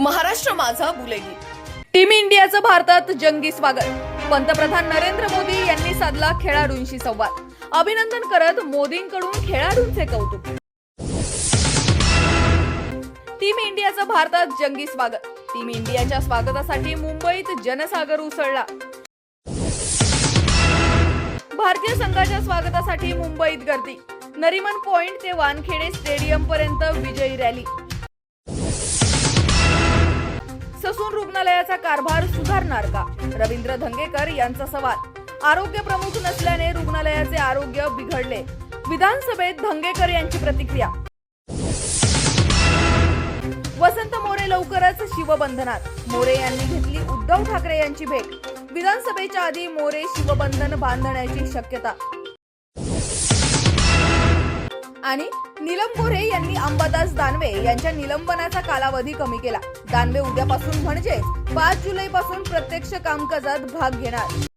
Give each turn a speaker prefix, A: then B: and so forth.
A: महाराष्ट्र माझा बुलेगी टीम इंडियाचं भारतात जंगी स्वागत. पंतप्रधान नरेंद्र मोदी यांनी साधला खेळाडूंशी संवाद. अभिनंदन करत मोदींकडून खेळाडूंचे कौतुक. टीम इंडियाचं भारतात जंगी स्वागत. टीम इंडियाच्या स्वागतासाठी मुंबईत जनसागर उसळला. भारतीय संघाच्या स्वागतासाठी मुंबईत गर्दी. नरिमन पॉइंट ते वानखेडे स्टेडियम पर्यंत विजयी रॅली. ससून रुग्णालयाचा कारभार सुधारणार का? रवींद्र धंगेकर यांचा सवाल. आरोग्य प्रमुख नसल्याने रुग्णालयाचे आरोग्य बिघडले. विधानसभेत धंगेकर यांची प्रतिक्रिया. वसंत मोरे लवकरच शिवबंधनात. मोरे यांनी घेतली उद्धव ठाकरे यांची भेट. विधानसभेच्या आधी मोरे शिवबंधन बांधण्याची शक्यता. आणि नीलम गोरे यांनी अंबादास दानवे यांच्या निलंबनाचा कालावधी कमी केला. दानवे उद्यापासून म्हणजे पाच जुलै पासून प्रत्यक्ष कामकाजात भाग घेणार.